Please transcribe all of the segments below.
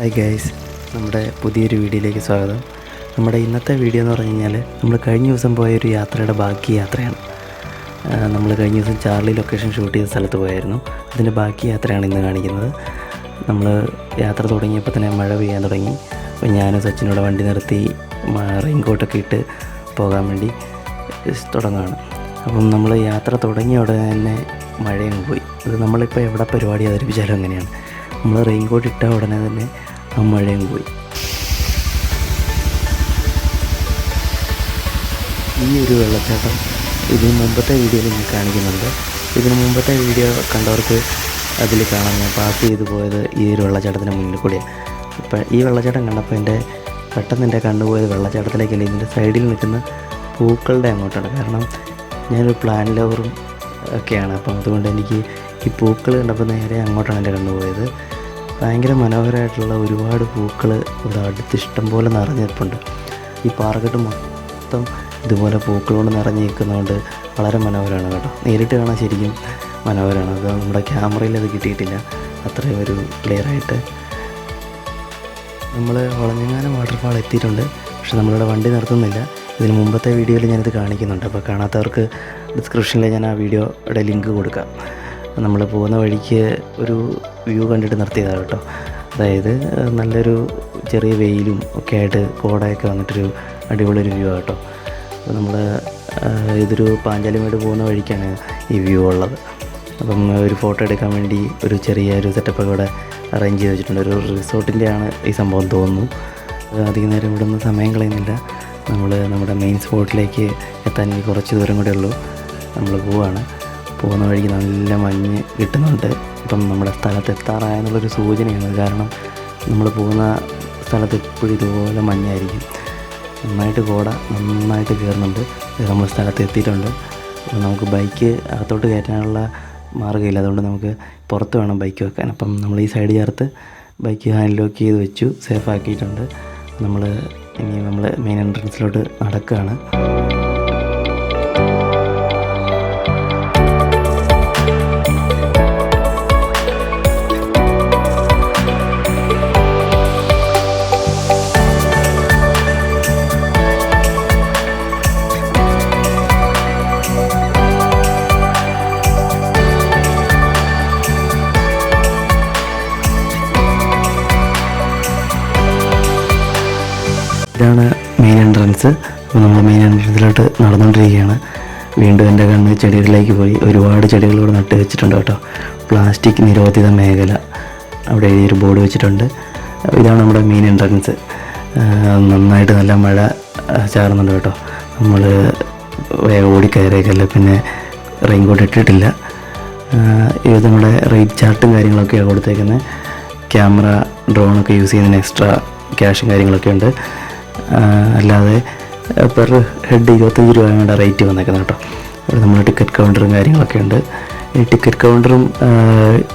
Hi guys നമ്മുടെ പുതിയൊരു വീഡിയോയിലേക്ക് സ്വാഗതം. നമ്മുടെ ഇന്നത്തെ വീഡിയോ എന്ന് പറഞ്ഞു കഴിഞ്ഞാൽ നമ്മൾ കഴിഞ്ഞ ദിവസം പോയ ഒരു യാത്രയുടെ ബാക്കി യാത്രയാണ്. നമ്മൾ കഴിഞ്ഞ ദിവസം ചാർലി ലൊക്കേഷൻ ഷൂട്ട് ചെയ്ത സ്ഥലത്ത് പോയായിരുന്നു. അതിന്റെ ബാക്കി യാത്രയാണ് ഇന്ന് കാണിക്കുന്നത്. നമ്മൾ യാത്ര തുടങ്ങിയപ്പോൾ തന്നെ മഴ പെയ്യാൻ തുടങ്ങി. അപ്പോൾ ഞാനും സച്ചിനോട് വണ്ടി നിർത്തി റെയിൻകോട്ടൊക്കെ ഇട്ട് പോകാൻ വേണ്ടി തുടങ്ങുകയാണ് അപ്പം നമ്മൾ യാത്ര തുടങ്ങിയ ഉടനെ തന്നെ മഴയങ്ങ് പോയി. അത് നമ്മളിപ്പോൾ എവിടെ പരിപാടി അവതരിപ്പിച്ചാലും അങ്ങനെയാണ്. നമ്മൾ റെയിൻകോട്ട് ഇട്ട ഉടനെ തന്നെ മഴയും പോയി ഈ ഒരു വെള്ളച്ചാട്ടം ഇതിന് മുമ്പത്തെ വീഡിയോയിൽ ഞാൻ കാണിക്കുന്നുണ്ട്. ഇതിന് മുമ്പത്തെ വീഡിയോ കണ്ടവർക്ക് അതിൽ കാണാം. ഞാൻ പാസ് ചെയ്തു പോയത് ഈ ഒരു വെള്ളച്ചാട്ടത്തിന് മുന്നിൽ കൂടിയാണ് ഇപ്പം ഈ വെള്ളച്ചാട്ടം കണ്ടപ്പോൾ എന്റെ പെട്ടെന്ന് എന്റെ കണ്ടുപോയത് വെള്ളച്ചാട്ടത്തിലേക്കല്ല. ഇതിന്റെ സൈഡിൽ നിൽക്കുന്ന പൂക്കളുടെ അങ്ങോട്ടാണ്. കാരണം ഞാനൊരു പ്ലാൻ ലവറും ഒക്കെയാണ്. അപ്പം അതുകൊണ്ട് എനിക്ക് ഈ പൂക്കൾ കണ്ടപ്പോൾ നേരെ അങ്ങോട്ടാണ് എന്റെ കണ്ടുപോയത് ഭയങ്കര മനോഹരമായിട്ടുള്ള ഒരുപാട് പൂക്കൾ ഇവിടെ അടുത്ത് ഇഷ്ടം പോലെ നിറഞ്ഞിരിപ്പുണ്ട്. ഈ പാറക്കെട്ട് മൊത്തം ഇതുപോലെ പൂക്കൾ കൊണ്ട് നിറഞ്ഞു നിൽക്കുന്നതുകൊണ്ട് വളരെ മനോഹരമാണ് കേട്ടോ. നേരിട്ട് കാണാൻ ശരിക്കും മനോഹരമാണ്. അത് നമ്മുടെ ക്യാമറയിൽ അത് കിട്ടിയിട്ടില്ല. അത്രയും ഒരു ക്ലിയറായിട്ട് നമ്മൾ വളഞ്ഞങ്ങാനം വാട്ടർഫാൾ എത്തിയിട്ടുണ്ട്. പക്ഷെ നമ്മളിവിടെ വണ്ടി നിർത്തുന്നില്ല. ഇതിന് മുമ്പത്തെ വീഡിയോയിൽ ഞാനിത് കാണിക്കുന്നുണ്ട്. അപ്പോൾ കാണാത്തവർക്ക് ഡിസ്ക്രിപ്ഷനിൽ ഞാൻ ആ വീഡിയോയുടെ ലിങ്ക് കൊടുക്കാം. നമ്മൾ പോകുന്ന വഴിക്ക് ഒരു വ്യൂ കണ്ടിട്ട് നിർത്തിയതാണ് കേട്ടോ. അതായത് നല്ലൊരു ചെറിയ വെയിലും ഒക്കെ ആയിട്ട് കോടയൊക്കെ വന്നിട്ടൊരു അടിപൊളി ഒരു വ്യൂ കേട്ടോ. അപ്പോൾ നമ്മൾ ഇതൊരു പാഞ്ചാലിമേട് പോകുന്ന വഴിക്കാണ് ഈ വ്യൂ ഉള്ളത്. അപ്പം ഒരു ഫോട്ടോ എടുക്കാൻ വേണ്ടി ഒരു ചെറിയ ഒരു സെറ്റപ്പൊക്കെ ഇവിടെ അറേഞ്ച് ചെയ്ത് വെച്ചിട്ടുണ്ട്. ഒരു റിസോർട്ടിന്റെ ആണ് ഈ സംഭവം തോന്നുന്നു. അധികം നേരം ഇവിടെ നിന്ന് സമയം കളയുന്നില്ല. നമ്മൾ നമ്മുടെ മെയിൻ സ്പോട്ടിലേക്ക് എത്താൻ ഇനി കുറച്ച് ദൂരം കൂടെ ഉള്ളൂ. നമ്മൾ പോവാണ്. പോകുന്ന വഴിക്ക് നല്ല മഞ്ഞ് കിട്ടുന്നുണ്ട്. ഇപ്പം നമ്മുടെ സ്ഥലത്ത് എത്താറായെന്നുള്ളൊരു സൂചനയാണ്. കാരണം നമ്മൾ പോകുന്ന സ്ഥലത്ത് എപ്പോഴും ഇതുപോലെ മഞ്ഞായിരിക്കും. നന്നായിട്ട് കോട നന്നായിട്ട് കയറുന്നുണ്ട്. നമ്മൾ സ്ഥലത്ത് എത്തിയിട്ടുണ്ട്. നമുക്ക് ബൈക്ക് അകത്തോട്ട് കയറ്റാനുള്ള മാർഗമില്ല. അതുകൊണ്ട് നമുക്ക് പുറത്ത് വേണം ബൈക്ക് വെക്കാൻ. അപ്പം നമ്മൾ ഈ സൈഡ് ചേർത്ത് ബൈക്ക് ഹാൻഡ് ലോക്ക് ചെയ്ത് വെച്ചു. സേഫ് ആക്കിയിട്ടുണ്ട് നമ്മൾ ഇനി നമ്മൾ മെയിൻ എൻട്രൻസിലോട്ട് നടക്കുകയാണ്. ഇതാണ് മെയിൻ എൻട്രൻസ് അപ്പോൾ നമ്മൾ മെയിൻ എൻട്രൻസിലോട്ട് നടന്നുകൊണ്ടിരിക്കുകയാണ് വീണ്ടും എന്റെ കണ്ണ് ചെടികളിലേക്ക് പോയി. ഒരുപാട് ചെടികൾ ഇവിടെ നട്ട് വെച്ചിട്ടുണ്ട് കേട്ടോ. പ്ലാസ്റ്റിക് നിരോധിത മേഖല. അവിടെ എഴുതിയൊരു ബോർഡ് വെച്ചിട്ടുണ്ട്. ഇതാണ് നമ്മുടെ മെയിൻ എൻട്രൻസ് നന്നായിട്ട് നല്ല മഴ ചാറുന്നുണ്ട് കേട്ടോ. നമ്മൾ ഓടിക്കയറിയേക്കല്ല പിന്നെ റെയിൻകോട്ട് ഇട്ടിട്ടില്ല. ആഹ് ഇത് നമ്മുടെ റേറ്റ് ചാർട്ടും കാര്യങ്ങളൊക്കെയാണ് കൊടുത്തേക്കുന്നത് ക്യാമറ ഡ്രോണൊക്കെ യൂസ് ചെയ്യുന്നതിന് എക്സ്ട്രാ ക്യാഷും കാര്യങ്ങളൊക്കെ ഉണ്ട് അല്ലാതെ പെർ ഹെഡ് ഇരുപത്തഞ്ച് രൂപയാണ് റേറ്റ് വന്നേക്കുന്നത് കേട്ടോ. ഇവിടെ നമ്മൾ ടിക്കറ്റ് കൗണ്ടറും കാര്യങ്ങളൊക്കെ ഉണ്ട്. ഈ ടിക്കറ്റ് കൗണ്ടറും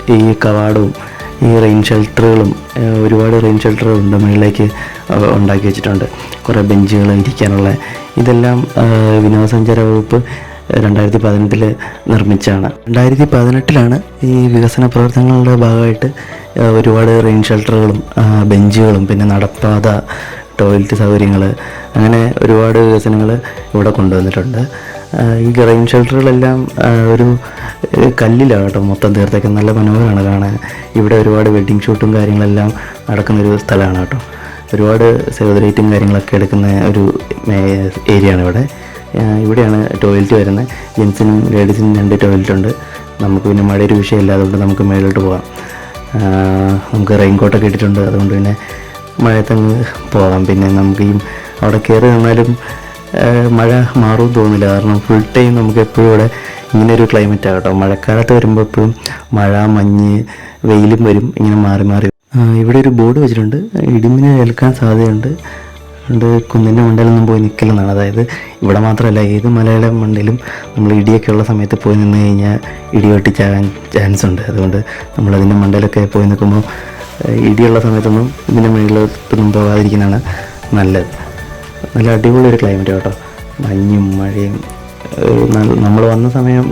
ഈ കവാടവും ഈ റെയിൻ ഷെൽട്ടറുകളും ഒരുപാട് റെയിൻ ഷെൽട്ടറുകളുണ്ട് മുകളിലേക്ക് അവ- ഉണ്ടാക്കി വെച്ചിട്ടുണ്ട്. കുറേ ബെഞ്ചുകൾ ഇരിക്കാനുള്ള. ഇതെല്ലാം വിനോദസഞ്ചാര വകുപ്പ് രണ്ടായിരത്തി പതിനെട്ടിൽ നിർമ്മിച്ചാണ് രണ്ടായിരത്തി പതിനെട്ടിലാണ് ഈ വികസന പ്രവർത്തനങ്ങളുടെ ഭാഗമായിട്ട് ഒരുപാട് റെയിൻ ഷെൽട്ടറുകളും ബെഞ്ചുകളും പിന്നെ നടപ്പാത ടോയ്ലറ്റ് സൗകര്യങ്ങൾ അങ്ങനെ ഒരുപാട് വികസനങ്ങൾ ഇവിടെ കൊണ്ടുവന്നിട്ടുണ്ട്. ഈ റെയിൻ ഷെൽട്ടറുകളെല്ലാം ഒരു കല്ലിലാണ് കേട്ടോ മൊത്തം തീർത്തേക്കും നല്ല മനോഹരമാണ് കാണാൻ. ഇവിടെ ഒരുപാട് വെഡ്ഡിങ് ഷൂട്ടും കാര്യങ്ങളെല്ലാം നടക്കുന്നൊരു സ്ഥലമാണ് കേട്ടോ. ഒരുപാട് സെലിബ്രേറ്റും കാര്യങ്ങളൊക്കെ എടുക്കുന്ന ഒരു ഏരിയ ആണ് ഇവിടെ. ഇവിടെയാണ് ടോയ്ലറ്റ് വരുന്നത്. ജെൻസിനും ലേഡീസിനും രണ്ട് ടോയ്ലറ്റ് ഉണ്ട്. നമുക്ക് പിന്നെ മഴയൊരു വിഷയമില്ല അതുകൊണ്ട് നമുക്ക് മേലോട്ട് പോകാം. നമുക്ക് റെയിൻ റെയിൻകോട്ടൊക്കെ ഇട്ടിട്ടുണ്ട്. അതുകൊണ്ട് പിന്നെ മഴയത്തങ്ങ് പോകാം പിന്നെ നമുക്ക് ഈ അവിടെ കയറി നിന്നാലും മഴ മാറും തോന്നില്ല. കാരണം ഫുൾ ടൈം നമുക്ക് എപ്പോഴും ഇവിടെ ഇങ്ങനെ ഒരു ക്ലൈമറ്റ് ആകട്ടോ മഴക്കാലത്ത് വരുമ്പോൾ എപ്പോഴും മഴ മഞ്ഞ് വെയിലും വരും. ഇങ്ങനെ മാറി മാറി ഇവിടെ ഒരു ബോർഡ് വെച്ചിട്ടുണ്ട്. ഇടിമിന് ഏൽക്കാൻ സാധ്യതയുണ്ട്. അതുകൊണ്ട് കുന്നിന്റെ മണ്ടയിലൊന്നും പോയി നിൽക്കില്ലെന്നാണ് അതായത് ഇവിടെ മാത്രമല്ല ഏത് മലയുടെ മണ്ടയിലും നമ്മൾ ഇടിയൊക്കെ ഉള്ള സമയത്ത് പോയി നിന്ന് കഴിഞ്ഞാൽ ഇടി വെട്ടിച്ചാകാൻ ചാൻസ് ഉണ്ട് അതുകൊണ്ട് നമ്മളതിന്റെ മണ്ടയിലൊക്കെ പോയി നിൽക്കുമ്പോൾ ഇടിയുള്ള സമയത്തൊന്നും ഇതിന്റെ മുകളിലോട്ടൊന്നും പോകാതിരിക്കുന്നതാണ് നല്ലത്. നല്ല അടിപൊളി ഒരു ക്ലൈമറ്റ് കേട്ടോ. മഞ്ഞും മഴയും നമ്മൾ വന്ന സമയം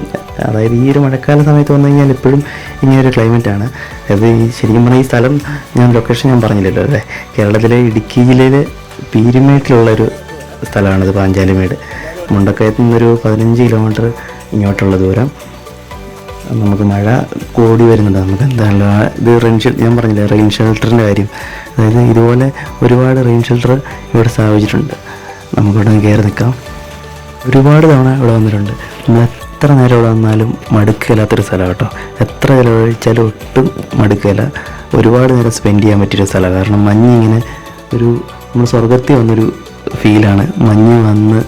അതായത് ഈ ഒരു മഴക്കാല സമയത്ത് വന്നു കഴിഞ്ഞാൽ എപ്പോഴും ഇങ്ങനൊരു ക്ലൈമറ്റാണ് അത് ഈ ശരിക്കും പറഞ്ഞാൽ ഈ സ്ഥലം ഞാൻ ലൊക്കേഷൻ ഞാൻ പറഞ്ഞില്ലല്ലോ അല്ലേ? കേരളത്തിലെ ഇടുക്കി ജില്ലയിലെ പീരുമേട്ടിലുള്ളൊരു സ്ഥലമാണിത് പാഞ്ചാലിമേട് മുണ്ടക്കയത്ത് നിന്നൊരു പതിനഞ്ച് കിലോമീറ്റർ ഇങ്ങോട്ടുള്ള ദൂരം. നമുക്ക് മഴ കൂടി വരുന്നുണ്ട്. നമുക്ക് എന്താണല്ലോ ഇത് റെയിൻ ഷെൽ ഞാൻ പറഞ്ഞില്ലേ റെയിൻ ഷെൽട്ടറിന്റെ കാര്യം. അതായത് ഇതുപോലെ ഒരുപാട് റെയിൻ ഷെൽട്ടർ ഇവിടെ സ്ഥാപിച്ചിട്ടുണ്ട്. നമുക്കിവിടെ കയറി നിൽക്കാം. ഒരുപാട് തവണ ഇവിടെ വന്നിട്ടുണ്ട്. നമ്മൾ എത്ര നേരം ഇവിടെ വന്നാലും മടുക്കില്ലാത്തൊരു സ്ഥലം കേട്ടോ. എത്ര ചിലവഴിച്ചാലും ഒട്ടും മടുക്കില്ല ഒരുപാട് നേരം സ്പെൻഡ് ചെയ്യാൻ പറ്റിയൊരു സ്ഥലമാണ് കാരണം മഞ്ഞ് ഇങ്ങനെ ഒരു നമ്മൾ സ്വർഗത്തിൽ വന്നൊരു ഫീലാണ് മഞ്ഞ് വന്ന്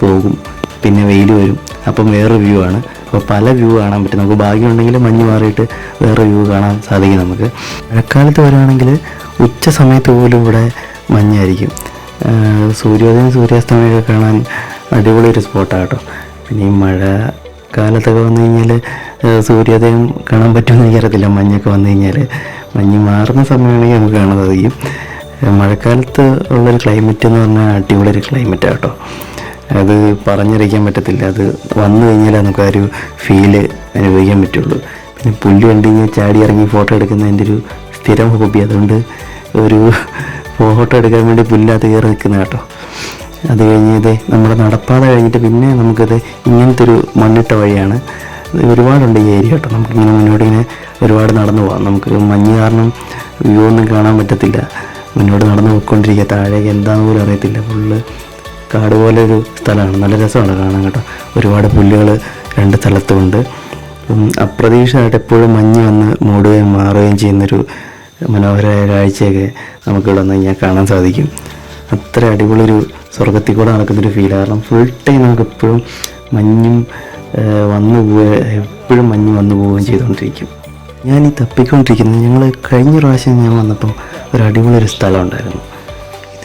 പോകും. പിന്നെ വെയിൽ വരും. അപ്പം വേറെ വ്യൂ ആണ്. അപ്പോൾ പല വ്യൂ കാണാൻ പറ്റും. നമുക്ക് ഭാഗ്യമുണ്ടെങ്കിൽ മഞ്ഞ് മാറിയിട്ട് വേറെ വ്യൂ കാണാൻ സാധിക്കും നമുക്ക്. മഴക്കാലത്ത് വരുവാണെങ്കിൽ ഉച്ച സമയത്ത് പോലും ഇവിടെ മഞ്ഞായിരിക്കും. സൂര്യോദയം സൂര്യാസ്തമയമൊക്കെ കാണാൻ അടിപൊളി ഒരു സ്പോട്ടാണ് കേട്ടോ. പിന്നെ ഈ മഴ കാലത്തൊക്കെ വന്നു കഴിഞ്ഞാൽ സൂര്യോദയം കാണാൻ പറ്റുമെന്ന് എനിക്കറിയത്തില്ല. മഞ്ഞൊക്കെ വന്നു കഴിഞ്ഞാൽ മഞ്ഞ് മാറുന്ന സമയമാണെങ്കിൽ നമുക്ക് കാണാൻ സാധിക്കും. മഴക്കാലത്ത് ഉള്ളൊരു ക്ലൈമറ്റ് എന്ന് പറഞ്ഞാൽ അടിപൊളി ഒരു ക്ലൈമറ്റാണ് കേട്ടോ. അത് പറഞ്ഞറിയിക്കാൻ പറ്റത്തില്ല. അത് വന്നു കഴിഞ്ഞാൽ നമുക്ക് ആ ഒരു ഫീൽ അനുഭവിക്കാൻ പറ്റുള്ളൂ. പിന്നെ പുല്ല് കണ്ടു കഴിഞ്ഞാൽ ചാടി ഇറങ്ങി ഫോട്ടോ എടുക്കുന്നതിന്റെ ഒരു സ്ഥിരം ഹോബി അതുകൊണ്ട് ഒരു ഫോട്ടോ എടുക്കാൻ വേണ്ടി പുല്ലാത്ത കയറി നിൽക്കുന്ന കേട്ടോ. അത് കഴിഞ്ഞത് നമ്മുടെ നടപ്പാത കഴിഞ്ഞിട്ട് പിന്നെ നമുക്കത് ഇങ്ങനത്തെ ഒരു മണ്ണിട്ട വഴിയാണ്. ഒരുപാടുണ്ട് ഈ ഏരിയ കേട്ടോ. നമുക്കിങ്ങനെ മുന്നോട്ട് ഇങ്ങനെ ഒരുപാട് നടന്നു പോകാം. നമുക്ക് മഞ്ഞ് കാരണം വ്യൂ ഒന്നും കാണാൻ പറ്റത്തില്ല. മുന്നോട്ട് നടന്നു പോയിക്കൊണ്ടിരിക്കുക. താഴേക്ക് എന്താണെന്ന് പോലും അറിയത്തില്ല. ഫുള്ള് കാട് പോലെ ഒരു സ്ഥലമാണ്. നല്ല രസമാണ് കാണാൻ കേട്ടോ. ഒരുപാട് പുല്ലുകൾ രണ്ട് സ്ഥലത്തുമുണ്ട്. അപ്രതീക്ഷിതമായിട്ട് എപ്പോഴും മഞ്ഞ് വന്ന് മൂടുകയും മാറുകയും ചെയ്യുന്നൊരു മനോഹരമായ കാഴ്ചയൊക്കെ നമുക്കിവിടെ വന്ന് കഴിഞ്ഞാൽ കാണാൻ സാധിക്കും. അത്ര അടിപൊളിയൊരു സ്വർഗത്തിൽ കൂടെ നടക്കുന്നൊരു ഫീൽ കാരണം ഫുൾ ടൈം നമുക്ക് എപ്പോഴും മഞ്ഞും വന്നു പോവുക എപ്പോഴും മഞ്ഞ് വന്നു പോവുകയും ചെയ്തുകൊണ്ടിരിക്കും. ഞാൻ ഈ തപ്പിക്കൊണ്ടിരിക്കുന്നത് ഞങ്ങൾ കഴിഞ്ഞ പ്രാവശ്യം ഞാൻ വന്നപ്പോൾ ഒരു അടിപൊളി ഒരു സ്ഥലം ഉണ്ടായിരുന്നു.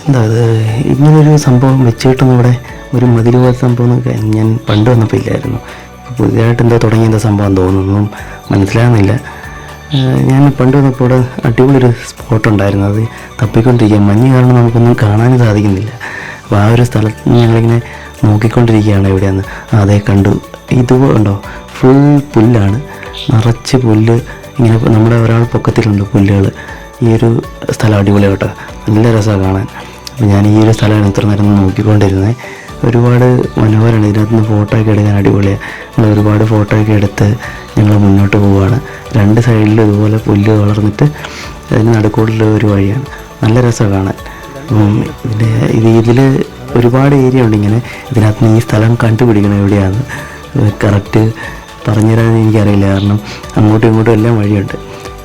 എന്താ അത്? ഇങ്ങനൊരു സംഭവം വെച്ചിട്ടൊന്നും ഇവിടെ ഒരു മതിൽ പോലത്തെ സംഭവം എന്നൊക്കെ ഞാൻ പണ്ട് വന്നപ്പോൾ ഇല്ലായിരുന്നു. പുതിയതായിട്ട് എന്തോ തുടങ്ങിയ എന്താ സംഭവം തോന്നുന്നു. മനസ്സിലാകുന്നില്ല. ഞാൻ പണ്ട് വന്നപ്പോൾ ഇവിടെ അടിപൊളിയൊരു സ്പോട്ട് ഉണ്ടായിരുന്നു. അത് തപ്പിക്കൊണ്ടിരിക്കുക മഞ്ഞ് കാരണം നമുക്കൊന്നും കാണാനും സാധിക്കുന്നില്ല. അപ്പോൾ ആ ഒരു സ്ഥലത്ത് ഞങ്ങളിങ്ങനെ നോക്കിക്കൊണ്ടിരിക്കുകയാണ് എവിടെയാന്ന്. അതെ കണ്ടു. ഇതുണ്ടോ ഫുൾ പുല്ലാണ്. നിറച്ച് പുല്ല്. ഇങ്ങനെ നമ്മുടെ ഒരാൾ പൊക്കത്തിലുണ്ട് പുല്ലുകൾ ഈ ഒരു സ്ഥലം അടിപൊളി കേട്ടോ നല്ല രസമാണ് കാണാൻ. ഞാൻ ഈ ഒരു സ്ഥലമാണ് ഇത്ര നേരം നോക്കിക്കൊണ്ടിരുന്നത്. ഒരുപാട് മനോഹരമാണ്. ഇതിനകത്ത് നിന്ന് ഫോട്ടോ ഒക്കെ എടുക്കാൻ അടിപൊളിയാണ് ഞങ്ങൾ ഒരുപാട് ഫോട്ടോ ഒക്കെ എടുത്ത് ഞങ്ങൾ മുന്നോട്ട് പോവുകയാണ് രണ്ട് സൈഡിലും ഇതുപോലെ പുല്ല് വളർന്നിട്ട് അതിന് നടുക്കൂടുള്ള ഒരു വഴിയാണ്. നല്ല രസമാണ് കാണാൻ. അപ്പം ഇതിന്റെ ഇത് ഇതിൽ ഒരുപാട് ഏരിയ ഉണ്ട് ഇങ്ങനെ. ഇതിനകത്ത് നിന്ന് ഈ സ്ഥലം കണ്ടുപിടിക്കണം എവിടെയാണ് കറക്റ്റ് പറഞ്ഞുതരാൻ എനിക്കറിയില്ല. കാരണം അങ്ങോട്ടും ഇങ്ങോട്ടും എല്ലാം വഴിയുണ്ട്.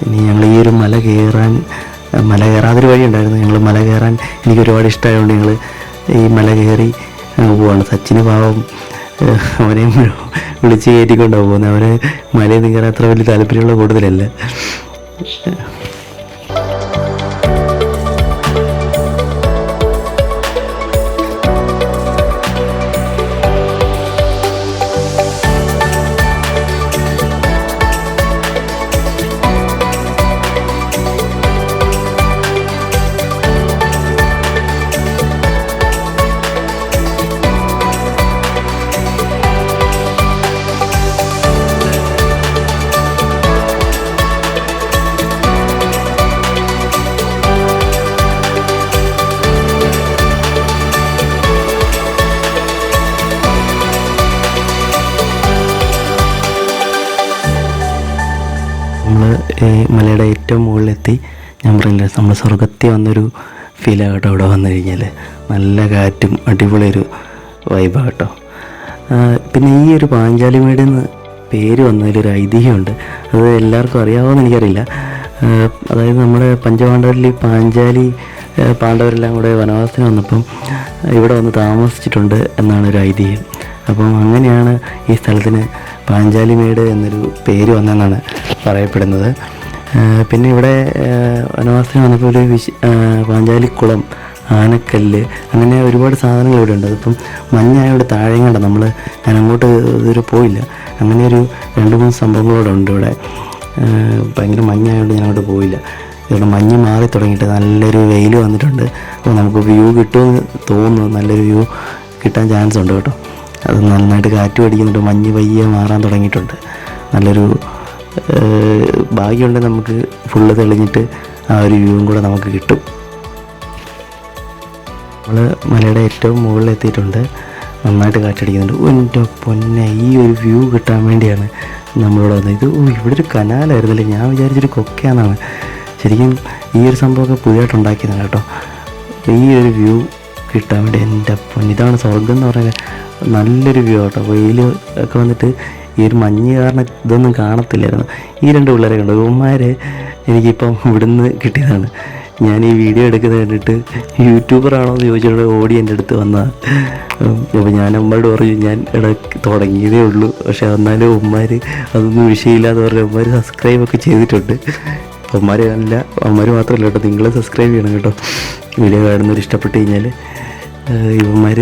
ഇനി ഞങ്ങൾ ഈ ഒരു മല കയറാൻ മല കയറാതൊരു വഴി ഉണ്ടായിരുന്നു. ഞങ്ങൾ മല കയറാൻ എനിക്ക് ഒരുപാട് ഇഷ്ടമായതുകൊണ്ട് ഞങ്ങൾ ഈ മല കയറി പോവാണ്. സച്ചിന് പാവം അവനെ വിളിച്ച് കയറ്റിക്കൊണ്ടാണ് പോകുന്നത് അവന് മലയിൽ നിന്ന് കയറാൻ അത്ര വലിയ താല്പര്യമുള്ള കൂടുതലല്ല മലയുടെ ഏറ്റവും മുകളിലെത്തി. ഞാൻ പറയില്ല നമ്മൾ സ്വർഗത്തിൽ വന്നൊരു ഫീലാണ് കേട്ടോ അവിടെ വന്നു കഴിഞ്ഞാൽ നല്ല കാറ്റും അടിപൊളിയൊരു വൈബാണ് കേട്ടോ. പിന്നെ ഈ ഒരു പാഞ്ചാലിമേട് എന്ന് പേര് വന്നതിലൊരു ഐതിഹ്യമുണ്ട്. അത് എല്ലാവർക്കും അറിയാമോയെന്ന് എനിക്കറിയില്ല. അതായത് നമ്മുടെ പഞ്ചപാണ്ഡവരിൽ പാഞ്ചാലി പാണ്ഡവരെല്ലാം കൂടെ വനവാസത്തിന് വന്നപ്പം ഇവിടെ വന്ന് താമസിച്ചിട്ടുണ്ട് എന്നാണ് ഒരു ഐതിഹ്യം. അപ്പം അങ്ങനെയാണ് ഈ സ്ഥലത്തിന് പാഞ്ചാലിമേട് എന്നൊരു പേര് വന്നെന്നാണ് പറയപ്പെടുന്നത്. പിന്നെ ഇവിടെ വനവാസത്തിന് വന്നപ്പോൾ ഒരു വിശ പാഞ്ചാലിക്കുളം ആനക്കല്ല് അങ്ങനെ ഒരുപാട് സാധനങ്ങൾ ഇവിടെ ഉണ്ട്. അതിപ്പം മഞ്ഞായവിടെ താഴെയും കണ്ട നമ്മൾ ഞാൻ അങ്ങോട്ട് ഇതുവരെ പോയില്ല. അങ്ങനെ ഒരു രണ്ട് മൂന്ന് സംഭവങ്ങളോടെ ഉണ്ട് ഇവിടെ. ഭയങ്കര മഞ്ഞായതുകൊണ്ട് ഞാൻ അങ്ങോട്ട് പോയില്ല. ഇവിടെ മഞ്ഞ് മാറി തുടങ്ങിയിട്ട് നല്ലൊരു വെയിൽ വന്നിട്ടുണ്ട്. അപ്പോൾ നമുക്ക് വ്യൂ കിട്ടുമെന്ന് തോന്നുന്നു. നല്ലൊരു വ്യൂ കിട്ടാൻ ചാൻസ് ഉണ്ട് കേട്ടോ. അത് നന്നായിട്ട് കാറ്റ് അടിക്കുന്നുണ്ട് മഞ്ഞ് പയ്യെ മാറാൻ തുടങ്ങിയിട്ടുണ്ട്. നല്ലൊരു ഭാഗ്യമുണ്ട് നമുക്ക് ഫുള്ള് തെളിഞ്ഞിട്ട് ആ ഒരു വ്യൂവും കൂടെ നമുക്ക് കിട്ടും. നമ്മൾ മലയുടെ ഏറ്റവും മുകളിൽ എത്തിയിട്ടുണ്ട്. നന്നായിട്ട് കാറ്റടിക്കുന്നുണ്ട്. എന്റെ പൊന്നെ ഈ ഒരു വ്യൂ കിട്ടാൻ വേണ്ടിയാണ് നമ്മളിവിടെ വന്നത്. ഇത് ഇവിടെ ഒരു കനാലായിരുന്നല്ലേ? ഞാൻ വിചാരിച്ചൊരു കൊക്കയാണെന്നാണ് ശരിക്കും ഈ ഒരു സംഭവമൊക്കെ പുതിയതായിട്ട് ഉണ്ടാക്കിയതാണ് കേട്ടോ. ഈ ഒരു വ്യൂ കിട്ടാൻ വേണ്ടി എന്റെ അപ്പൻ ഇതാണ് സ്വർഗം എന്ന് പറയുന്നത് നല്ലൊരു വ്യൂ കേട്ടോ വെയിൽ ഒക്കെ വന്നിട്ട് ഈ ഒരു മഞ്ഞ് കാരണം ഇതൊന്നും കാണത്തില്ലായിരുന്നു. ഈ രണ്ട് പിള്ളേരെ കണ്ടു. ഇവന്മാരെ എനിക്കിപ്പം ഇവിടുന്ന് കിട്ടിയതാണ്. ഞാൻ ഈ വീഡിയോ എടുക്കുന്നത് കണ്ടിട്ട് യൂട്യൂബറാണോ എന്ന് ചോദിച്ചിട്ട് ഓടി എന്റെ അടുത്ത് വന്നതാണ് അപ്പോൾ ഞാൻ അമ്മയോട് പറഞ്ഞു ഞാൻ ഇടയ്ക്ക് തുടങ്ങിയതേ ഉള്ളൂ. പക്ഷേ എന്നാലും ഉമ്മാർ അതൊന്നും വിഷയമില്ലാതെ എന്ന് ഉമ്മമാർ ഉമ്മാർ സബ്സ്ക്രൈബ് ഒക്കെ ചെയ്തിട്ടുണ്ട്. ഉമ്മാർ അല്ല അമ്മമാർ മാത്രമല്ല കേട്ടോ. നിങ്ങൾ സബ്സ്ക്രൈബ് ചെയ്യണം കേട്ടോ. വീഡിയോ കാണുന്നവർ ഇഷ്ടപ്പെട്ട് കഴിഞ്ഞാൽ ഇവന്മാർ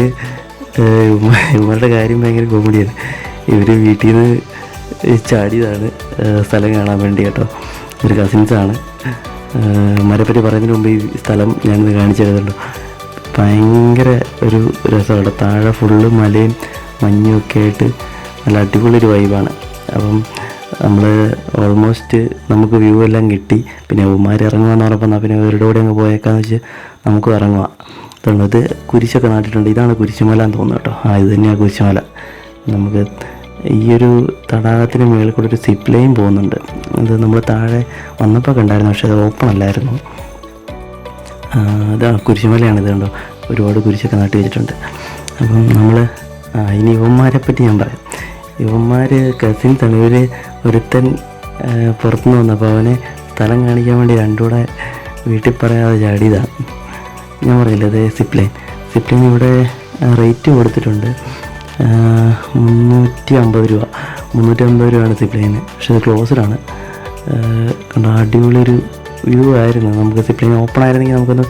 ഇവന്മാരുടെ കാര്യം ഭയങ്കര കോമഡിയാണ് ഇവർ വീട്ടിൽ നിന്ന് ചാടിയതാണ് സ്ഥലം കാണാൻ വേണ്ടി കേട്ടോ. ഒരു കസിൻസാണ് മരപ്പറ്റി പറയുന്നതിന് മുമ്പ് ഈ സ്ഥലം ഞാനിത് കാണിച്ചു തരുന്നുണ്ട്. ഭയങ്കര ഒരു രസമാണ് താഴെ ഫുള്ള് മലയും മഞ്ഞും ഒക്കെ ആയിട്ട് നല്ല അടിപൊളി ഒരു വൈബാണ് അപ്പം നമ്മൾ ഓൾമോസ്റ്റ് നമുക്ക് വ്യൂ എല്ലാം കിട്ടി. പിന്നെ ഉമ്മാർ ഇറങ്ങുമെന്ന് പറഞ്ഞപ്പോൾ പിന്നെ ഇവരുടെ കൂടെ അങ്ങ് പോയേക്കാന്ന് വെച്ച് നമുക്ക് ഇറങ്ങുക അതുകൊണ്ട് കുരിശൊക്കെ നാട്ടിട്ടുണ്ട്. ഇതാണ് കുരിശുമല എന്ന് തോന്നുന്നു കേട്ടോ. ആ ഇത് തന്നെയാണ് കുരിശുമല. നമുക്ക് ഈ ഒരു തടാകത്തിന് മുകളിൽ കൂടെ ഒരു സിപ്പ് ലൈൻ പോകുന്നുണ്ട്. അത് നമ്മൾ താഴെ വന്നപ്പോൾ കണ്ടായിരുന്നു പക്ഷേ അത് ഓപ്പൺ അല്ലായിരുന്നു. ഇതാണ് കുരിശുമലയാണ് ഇത് കണ്ടോ. ഒരുപാട് കുരിശൊക്കെ നാട്ടി വെച്ചിട്ടുണ്ട്. അപ്പം നമ്മൾ ഇനി യുവന്മാരെ പറ്റി ഞാൻ പറയാം. യുവന്മാർ കസിൻ ഇവർ ഒരുത്തൻ പുറത്തുനിന്ന് വന്നപ്പോൾ അവനെ സ്ഥലം കാണിക്കാൻ വേണ്ടി രണ്ടുകൂടെ വീട്ടിൽ പറയാതെ ചാടിയതാണ് ഞാൻ പറയില്ല അത് സിപ്ലൈൻ സിപ്ലൈൻ ഇവിടെ റേറ്റ് കൊടുത്തിട്ടുണ്ട്. മുന്നൂറ്റി അമ്പത് രൂപ. മുന്നൂറ്റി അമ്പത് രൂപയാണ് സിപ്ലൈന് പക്ഷെ ഇത് ക്ലോസ്ഡാണ് കണ്ട അടിപൊളിയൊരു വ്യൂ ആയിരുന്നു. നമുക്ക് സിപ്ലൈൻ ഓപ്പൺ ആയിരുന്നെങ്കിൽ നമുക്കൊന്ന്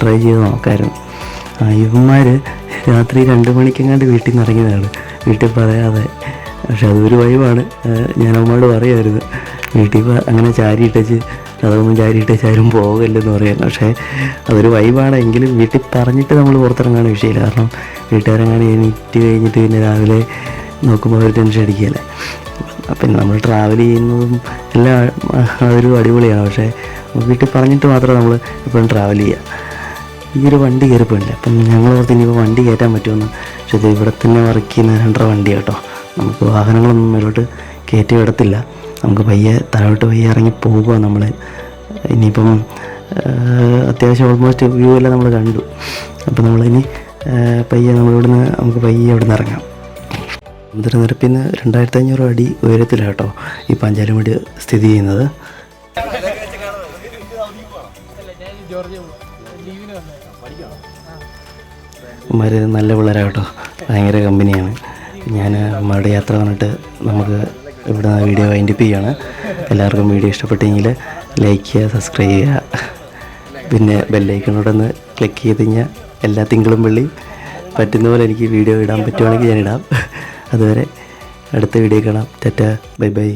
ട്രൈ ചെയ്ത് നോക്കാമായിരുന്നു ഇവന്മാർ രാത്രി രണ്ട് മണിക്കെങ്ങാണ്ട് വീട്ടിൽ നിന്ന് ഇറങ്ങിയതാണ്. വീട്ടിൽ പറയാതെ. പക്ഷെ അതൊരു വൈവാണ് ഞാൻ അമ്മയോട് പറയുമായിരുന്നു വീട്ടിൽ അങ്ങനെ ചാരി ഇട്ടച്ച് അതൊന്നും ചാരി ഇട്ടച്ച് ആരും പോകല്ലെന്ന് പറയാം പക്ഷേ അതൊരു വൈബാണ്. എങ്കിലും വീട്ടിൽ പറഞ്ഞിട്ട് നമ്മൾ പുറത്തിറങ്ങാണ് വിഷയമില്ല. കാരണം വീട്ടുകാരെങ്ങാണ് എണീറ്റ് കഴിഞ്ഞിട്ട് പിന്നെ രാവിലെ നോക്കുമ്പോൾ ഒരു ടെൻഷൻ അടിക്കുകയല്ലേ. അപ്പം നമ്മൾ ട്രാവൽ ചെയ്യുന്നതും എല്ലാം അതൊരു അടിപൊളിയാണ്. പക്ഷേ വീട്ടിൽ പറഞ്ഞിട്ട് മാത്രമേ നമ്മൾ എപ്പോഴും ട്രാവൽ ചെയ്യുക. ഈ ഒരു വണ്ടി കയറിപ്പോയില്ല? അപ്പം ഞങ്ങൾ ഓർത്ത് ഇനിയിപ്പോൾ വണ്ടി കയറ്റാൻ പറ്റുമെന്ന് പക്ഷേ ഇവിടെ തന്നെ വർക്ക് ചെയ്യുന്ന രണ്ടര വണ്ടി കേട്ടോ. നമുക്ക് വാഹനങ്ങളൊന്നും മേലോട്ട് കയറ്റി വിടത്തില്ല. നമുക്ക് പയ്യെ താഴോട്ട് പയ്യെ ഇറങ്ങി പോകുക നമ്മൾ ഇനിയിപ്പം അത്യാവശ്യം ഓൾമോസ്റ്റ് വ്യൂ എല്ലാം നമ്മൾ കണ്ടു. അപ്പോൾ നമ്മളിനി പയ്യെ നമ്മളിവിടുന്ന് നമുക്ക് പയ്യെ അവിടെ നിന്ന് ഇറങ്ങാം. സമുദ്രനിരപ്പിൽ നിന്ന് രണ്ടായിരത്തി അഞ്ഞൂറ് അടി ഉയരത്തിലാണ് കേട്ടോ ഈ പാഞ്ചാലിമടി സ്ഥിതി ചെയ്യുന്നത്. മര നല്ല പിള്ളേരാണ് കേട്ടോ. ഭയങ്കര കമ്പനിയാണ്. ഞാൻ അമ്മയുടെ യാത്ര വന്നിട്ട് നമുക്ക് ഇവിടെ വീഡിയോ വൈൻഡപ്പ് ചെയ്യാണ്. എല്ലാവർക്കും വീഡിയോ ഇഷ്ടപ്പെട്ടെങ്കിൽ ലൈക്ക് ചെയ്യുക സബ്സ്ക്രൈബ് ചെയ്യുക. പിന്നെ ബെല്ലൈക്കണോടെ ഒന്ന് ക്ലിക്ക് ചെയ്ത് കഴിഞ്ഞാൽ എല്ലാ തിങ്കളും വെള്ളി പറ്റുന്ന പോലെ എനിക്ക് വീഡിയോ ഇടാൻ പറ്റുവാണെങ്കിൽ ഞാൻ ഇടാം. അതുവരെ അടുത്ത വീഡിയോ കാണാം. Tata bye bye